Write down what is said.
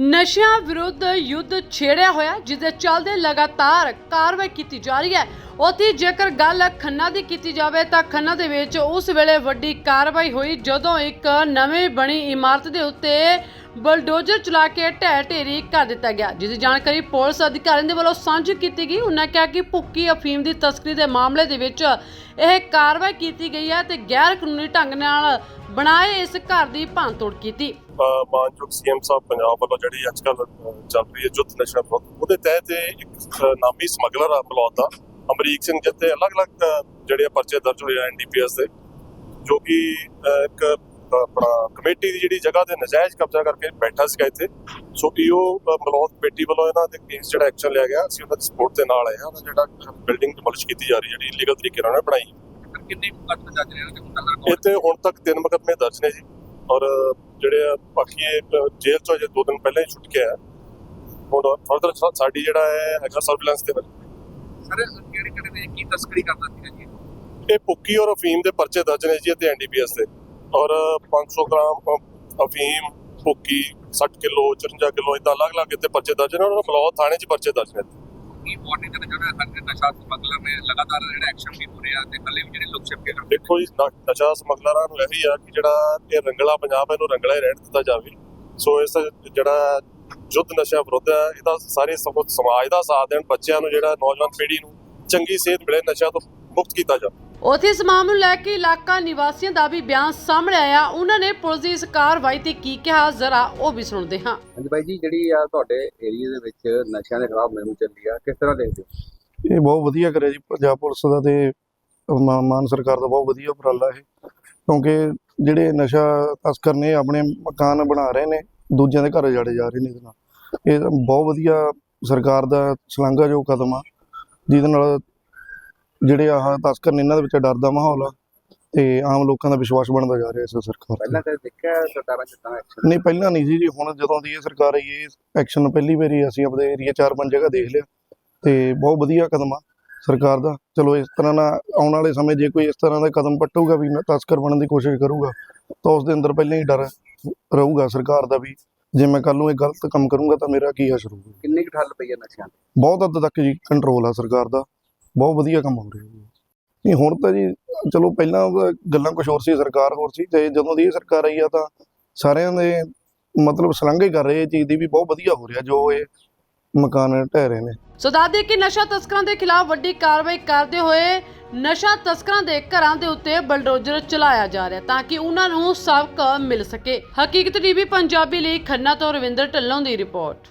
ਨਸ਼ਿਆਂ ਵਿਰੁੱਧ ਯੁੱਧ ਛੇੜਿਆ ਹੋਇਆ, ਜਿਸ ਦੇ ਚੱਲਦੇ ਲਗਾਤਾਰ ਕਾਰਵਾਈ ਕੀਤੀ ਜਾ ਰਹੀ ਹੈ। ਉੱਥੇ ਜੇਕਰ ਗੱਲ ਖੰਨਾ ਦੀ ਕੀਤੀ ਜਾਵੇ, ਤਾਂ ਖੰਨਾ ਦੇ ਵਿੱਚ ਉਸ ਵੇਲੇ ਵੱਡੀ ਕਾਰਵਾਈ ਹੋਈ, ਜਦੋਂ ਇੱਕ ਨਵੇਂ ਬਣੀ ਇਮਾਰਤ ਦੇ ਉੱਤੇ ਬਲਡੋਜ਼ਰ ਚਲਾ ਕੇ ਢਹਿ ਢੇਰੀ ਕਰ ਦਿੱਤਾ ਗਿਆ, ਜਿਸ ਦੀ ਜਾਣਕਾਰੀ ਪੁਲਿਸ ਅਧਿਕਾਰੀਆਂ ਦੇ ਵੱਲੋਂ ਸਾਂਝੀ ਕੀਤੀ ਗਈ। ਉਹਨਾਂ ਕਿਹਾ ਕਿ ਭੁੱਕੀ ਅਫੀਮ ਦੀ ਤਸਕਰੀ ਦੇ ਮਾਮਲੇ ਦੇ ਵਿੱਚ ਇਹ ਕਾਰਵਾਈ ਕੀਤੀ ਗਈ ਹੈ ਤੇ ਗੈਰ ਕਾਨੂੰਨੀ ਢੰਗ ਨਾਲ ਬਣਾਏ ਇਸ ਘਰ ਦੀ ਭੰਨਤੋੜ ਕੀਤੀ। ਮਾਨਯੋਗ ਸੀਐਮ ਸਾਹਿਬ ਪੰਜਾਬ ਵੱਲੋਂ ਜਿਹੜੀ ਅੱਜ ਕੱਲ ਚੱਲ ਰਹੀ ਹੈ ਜੁੱਧ ਨਸ਼ਾ ਵਿਰੋਧ ਉਹਦੇ ਤਹਿਤ ਇੱਕ ਨਾਮੀ ਸਮਗਲਰ ਆ ਬਲੌਦ ਦਾ ਅਮਰੀਕ ਸਿੰਘ ਜਿੱਤੇ ਅਲੱਗ-ਅਲੱਗ ਜਿਹੜੇ ਪਰਚੇ ਦਰਜ ਹੋਏ ਆ ਐਨਡੀਪੀਐਸ ਦੇ ਜੋ ਕਿ ਇੱਕ ਆਪਣਾ ਕਮੇਟੀ ਦੀ ਜਿਹੜੀ ਜਗ੍ਹਾ ਤੇ ਨਜਾਇਜ਼ ਕਬਜ਼ਾ ਕਰਕੇ ਬੈਠਾ ਸੀਗਾ ਇੱਥੇ ਸੋ ਕਿ ਉਹ ਬਲੌਦ ਕਮੇਟੀ ਵੱਲੋਂ ਇਹਨਾਂ ਦੇ ਕੇਸ ਜਿਹੜਾ ਐਕਸ਼ਨ ਲਿਆ ਗਿਆ ਅਸੀਂ ਉਹਨਾਂ ਦੀ ਸਪੋਰਟ ਦੇ ਨਾਲ ਆਏ ਹਾਂ ਉਹਦਾ ਜਿਹੜਾ ਬਿਲਡਿੰਗ ਡਿਮੋਲਿਸ਼ ਕੀਤੀ ਜਾ ਰਹੀ ਹੈ ਜਿਹੜੀ ਲੀਗਲ ਤਰੀਕੇ ਨਾਲ ਉਹਨੇ ਬਣਾਈ। ਕਿੰਨੇ ਮੁਕੱਦਮੇ ਰਹੇ ਨੇ ਇੱਥੇ ਹੁਣ ਤੱਕ ਤਿੰਨ ਮੁਕੱਦਮੇ ਦਰਜ ਨੇ ਜੀ। ਔਰ ਜਿਹੜੇ ਆ ਬਾਕੀ ਜੇਲ੍ਹ ਚੋਂ ਅਜੇ ਦੋ ਦਿਨ ਪਹਿਲਾਂ ਹੀ ਛੁੱਟ ਕੇ ਆਇਆ। ਹੁਣ ਫਰਦਰ ਸਾਡੀ ਜਿਹੜਾ ਹੈ ਹੈਗਾ ਸਰਵੇਲੈਂਸ ਦੇ ਵਿੱਚ। ਸਰ ਕਿਹੜੇ ਕਿਹੜੇ ਨੇ ਕੀ ਤਸਕਰੀ ਕਰਦਾ ਸੀਗਾ ਜੀ? ਇਹ ਪੁੱਕੀ ਔਰ ਅਫੀਮ ਦੇ ਪਰਚੇ ਦਰਜ ਨੇ ਜੀ ਤੇ ਐਨਡੀਪੀਐਸ ਦੇ। ਔਰ 500 ਗ੍ਰਾਮ ਅਫੀਮ ਪੁੱਕੀ 60 ਕਿਲੋ 54 ਕਿਲੋ ਇਦਾਂ ਅਲੱਗ-ਅਲੱਗ ਇੱਥੇ ਪਰਚੇ ਦਰਜ ਨੇ ਔਰ ਮਲੌਦ ਥਾਣੇ 'ਚ ਪਰਚੇ ਦਰਜ ਨੇ ਕੀ ਵਾਰਨਿੰਗ ਦੇਣਾ ਚਾਹੁੰਦਾ ਸਾਡੇ ਨਸ਼ਾ ਸਮਗਲਰ ਨੇ ਲਗਾਤਾਰ ਜਿਹੜਾ ਐਕਸ਼ਨ ਵੀ ਹੋ ਰਿਹਾ ਤੇ ਕੱਲੇ ਵੀ ਜਿਹੜੇ ਲੋਕ ਛਿਪ ਕਰਦੇ ਦੇਖੋ ਜੀ ਨਸ਼ਾ ਸਮਗਲਰਾਂ ਨੂੰ ਇਹੀ ਆ ਕਿ ਜਿਹੜਾ ਇਹ ਰੰਗਲਾ ਪੰਜਾਬ ਇਹਨੂੰ ਰੰਗਲਾ ਹੀ ਰਹਿਣ ਦਿੱਤਾ ਜਾਵੇ। ਸੋ ਇਸ ਜਿਹੜਾ ਜੁੱਧ ਨਸ਼ਾ ਵਿਰੁੱਧ ਹੈ, ਇਹਦਾ ਸਾਰੇ ਸਮਾਜ ਦਾ ਸਾਥ ਦੇਣ, ਬੱਚਿਆਂ ਨੂੰ ਜਿਹੜਾ ਨੌਜਵਾਨ ਪੀੜ੍ਹੀ ਨੂੰ ਚੰਗੀ ਸਿਹਤ ਮਿਲੇ ਨਸ਼ਾ ਤੋਂ ਮੁਕਤ ਕੀਤਾ ਜਾਵੇ। ਉੱਥੇ ਇਸ ਮਾਮਲੇ ਨੂੰ ਲੈ ਕੇ ਇਲਾਕਾ ਨਿਵਾਸੀਆਂ ਦਾ ਵੀ ਬਿਆਨ ਸਾਹਮਣੇ ਆਇਆ। ਉਹਨਾਂ ਨੇ ਪੁਲਿਸ ਦੀ ਇਸ ਕਾਰਵਾਈ ਤੇ ਕੀ ਕਿਹਾ ਜ਼ਰਾ ਉਹ ਵੀ ਸੁਣਦੇ ਹਾਂ। ਹਾਂਜੀ ਬਾਈ ਜੀ ਜਿਹੜੀ ਆ ਤੁਹਾਡੇ ਏਰੀਆ ਦੇ ਵਿੱਚ ਨਸ਼ਿਆਂ ਦੇ ਖਿਲਾਫ ਮੁਹਿੰਮ ਚੱਲੀ ਆ ਕਿਸ ਤਰ੍ਹਾਂ ਦੇਖਦੇ ਹੋ? ਇਹ ਬਹੁਤ ਵਧੀਆ ਕਰਿਆ ਜੀ ਪੰਜਾਬ ਪੁਲਿਸ ਦਾ ਤੇ ਮਾ- ਮਾਨ ਸਰਕਾਰ ਦਾ ਬਹੁਤ ਵਧੀਆ ਉਪਰਾਲਾ ਇਹ। ਕਿਉਂਕਿ ਜਿਹੜੇ ਨਸ਼ਾ ਤਸਕਰ ਨੇ ਆਪਣੇ ਮਕਾਨ ਬਣਾ ਰਹੇ ਨੇ ਦੂਜਿਆਂ ਦੇ ਘਰ ਉਜਾੜੇ ਜਾ ਰਹੇ ਨੇ ਇਹਦੇ ਨਾਲ। ਇਹ ਤਾਂ ਬਹੁਤ ਵਧੀਆ ਸਰਕਾਰ ਦਾ ਸ਼ਲਾਘਾਯੋਗ ਕਦਮ ਆ ਜਿਹਦੇ ਨਾਲ ਜਿਹੜੇ ਆਹ ਤਸਕਰ ਨੇ ਇਹਨਾਂ ਦੇ ਵਿੱਚ ਡਰ ਦਾ ਮਾਹੌਲ ਆ ਤੇ ਆਮ ਲੋਕਾਂ ਦਾ ਵਿਸ਼ਵਾਸ ਬਣਦਾ ਜਾ ਰਿਹਾ ਇਸ ਸਰਕਾਰ ਤੇ। ਪਹਿਲਾਂ ਕਦੇ ਦੇਖਿਆ ਸਰਕਾਰਾਂ ਕਿੱਦਾਂ ਐਕਸ਼ਨ ਨਹੀਂ ਪਹਿਲਾਂ ਨਹੀਂ ਸੀ ਜੀ ਹੁਣ ਜਦੋਂ ਦੀ ਇਹ ਸਰਕਾਰ ਆਈ ਹੈ, ਇਹ ਐਕਸ਼ਨ ਪਹਿਲੀ ਵਾਰੀ ਅਸੀਂ ਆਪਣੇ ਏਰੀਆ ਚਾਰ ਪੰਜ ਜਗ੍ਹਾ ਦੇਖ ਲਿਆ ਤੇ ਬਹੁਤ ਵਧੀਆ ਕਦਮ ਆ ਸਰਕਾਰ ਦਾ। ਚਲੋ ਇਸ ਤਰ੍ਹਾਂ ਨਾਲ ਆਉਣ ਵਾਲੇ ਸਮੇਂ ਜੇ ਕੋਈ ਇਸ ਤਰ੍ਹਾਂ ਦਾ ਕਦਮ ਪੱਟੂਗਾ ਵੀ ਤਸਕਰ ਬਣਨ ਦੀ ਕੋਸ਼ਿਸ਼ ਕਰੂਗਾ ਤਾਂ ਉਸ ਦੇ ਅੰਦਰ ਪਹਿਲਾਂ ਹੀ ਡਰ ਰਹੂਗਾ ਸਰਕਾਰ ਦਾ ਵੀ ਜੇ ਮੈਂ ਕੱਲ ਨੂੰ ਇਹ ਗਲਤ ਕੰਮ ਕਰੂੰਗਾ ਤਾਂ ਮੇਰਾ ਕੀ ਅਸਰ ਹੋਊਗਾ ਕਿੰਨੀ ਕੁ ਠੱਲ ਪਈ ਆ ਨਸ਼ਿਆਂ ਤੇ? ਬਹੁਤ ਹੱਦ ਤੱਕ ਜੀ ਕੰਟਰੋਲ ਆ ਸਰਕਾਰ ਦਾ। ਬਹੁਤ ਵਧੀਆ ਕੰਮ ਹੋ ਰਿਹਾ ਜੀ। ਨਹੀਂ, ਹੁਣ ਤਾਂ ਜੀ, ਚਲੋ ਪਹਿਲਾਂ ਗੱਲਾਂ ਕੁਝ ਹੋਰ ਸੀ, ਸਰਕਾਰ ਹੋਰ ਸੀ, ਤੇ ਜਦੋਂ ਦੀ ਇਹ ਸਰਕਾਰ ਆਈ ਆ ਤਾਂ ਸਾਰਿਆਂ ਦੇ ਮਤਲਬ ਸਲਾਘਾ ਕਰ ਰਹੇ ਇਹ ਚੀਜ਼ ਦੀ ਵੀ ਬਹੁਤ ਵਧੀਆ ਹੋ ਰਿਹਾ, ਜੋ ਇਹ ਮਕਾਨ ਢਹਿ ਰਹੇ ਨੇ। ਸੋ ਦੱਸਦੇ ਕਿ ਨਸ਼ਾ ਤਸਕਰਾਂ ਦੇ ਖਿਲਾਫ ਵੱਡੀ ਕਾਰਵਾਈ ਕਰਦੇ ਹੋਏ ਨਸ਼ਾ ਤਸਕਰਾਂ ਦੇ ਘਰਾਂ ਦੇ ਉੱਤੇ ਬਲਡੋਜ਼ਰ ਚਲਾਇਆ ਜਾ ਰਿਹਾ, ਤਾਂ ਕਿ ਉਹਨਾਂ ਨੂੰ ਸਬਕ ਮਿਲ ਸਕੇ। ਹਕੀਕਤ ਟੀਵੀ, ਪੰਜਾਬੀ ਲਈ ਖੰਨਾ ਤੋਂ ਰਵਿੰਦਰ ਢੱਲੋਂ ਦੀ ਰਿਪੋਰਟ।